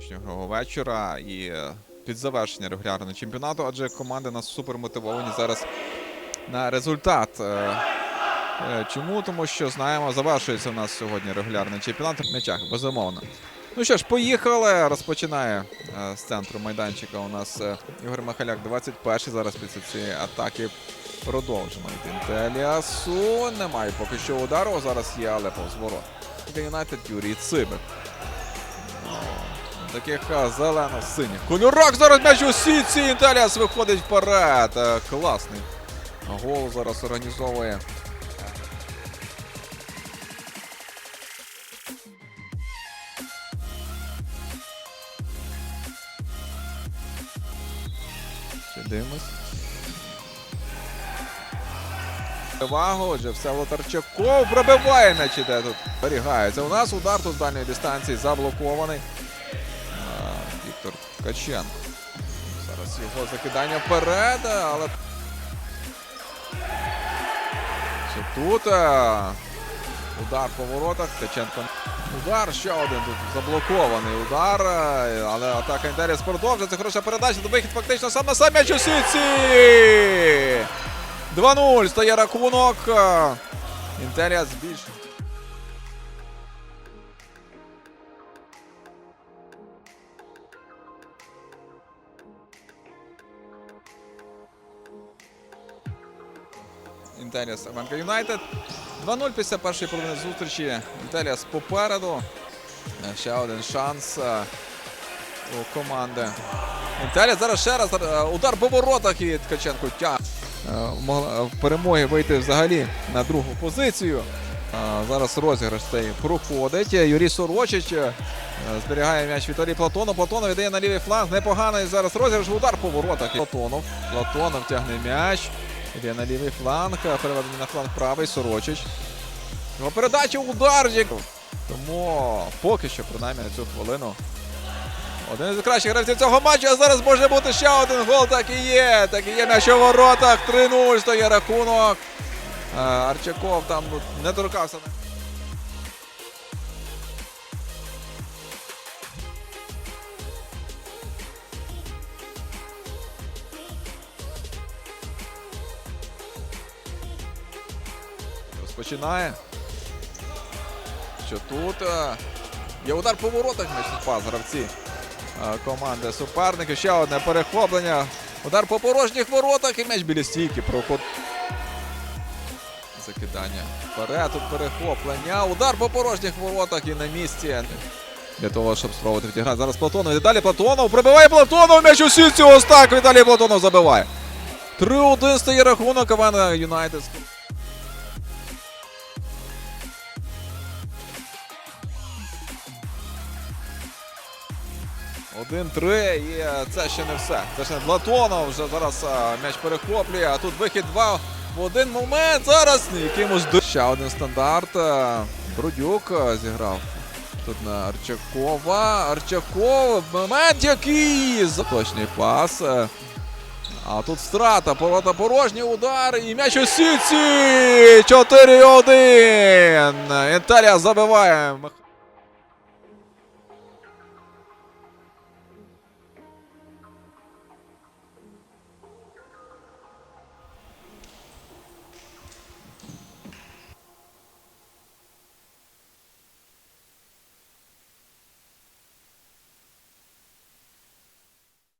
сьогоднішнього вечора і е, під завершення регулярного чемпіонату, адже команди нас супер мотивовані зараз на результат. Е, е, Чому? Тому що знаємо, завершується у нас сьогодні регулярний чемпіонат в м'ячах, безумовно. Ну що ж, поїхали. Розпочинає з центру майданчика у нас Ігор Михаляк, 21-й. Зараз після цієї атаки продовжимо. Інтеліасу немає поки що удару. Зараз є, але повз ворот. Юнайтед Юрій Цибик. Таких зелено-синіх кольорах зараз м'яч у сітці. Інтеліас виходить вперед. Е, Класний гол зараз організовує. Дивимось. Перевагу, отже, все Лотарчаков пробиває м'яч іде тут. Зберігається. У нас удар тут з дальньої дистанції заблокований. Віктор Ткаченко. Зараз його закидання вперед, але. Тут. Удар по воротах. Ткаченко. Удар, ще один тут заблокований удар. Але атака Інтеріс продовжується. Хороша передача. Вихід фактично сам на сам м'яч у сітці. 2-0 стає рахунок. Інтеріас більше. Інтеріас Аванка Юнайтед. 2-0 після першої половини зустрічі. Інтеріас попереду. Е, Ще один шанс е, у команди. Інтеріас зараз ще раз е, удар по воротах і Ткаченко тя. Могла в перемоги вийти взагалі на другу позицію. Зараз розіграш цей проходить. Юрій Сорочич зберігає м'яч Віталій Платонов. Платонов віддає на лівий фланг. Непоганий зараз розіграш. Удар по воротах. Платонов. Платонов тягне м'яч. Іде на лівий фланг. Переведений на фланг правий. Сорочич. Його передача ударчик. Тому поки що, принаймні, на цю хвилину. Один із кращих гравців цього матчу, а зараз може бути ще один гол. Так і є. Так і є м'яч у воротах. 3-0 стає рахунок. Е, Арчаков там ну, не торкався. Розпочинає. Що тут? е, Є удар по воротах тут пас гравці е, команди суперників. Ще одне перехоплення. Удар по порожніх воротах і м'яч біля стійки. Проход. Закидання. Вперед, тут перехоплення. Удар по порожніх воротах і на місці. Для того, щоб спробувати відіграти. Зараз Платонов. І далі Платонов. Пробиває Платонов. М'яч у сітці. Ось так. Віталій Платонов забиває. 3-1 стає рахунок Івана Юнайтед. Один-три, і це ще не все. Це ще не Платонов вже зараз е, м'яч перехоплює, а тут вихід два в один момент. Зараз якимось до- ще один стандарт. е, Брудюк е, зіграв. Тут на Арчакова. Арчаков. Момент який! Заточний пас. А тут втрата, поворота порожній удар і м'яч у сітці! 4-1! Інтелія забиває.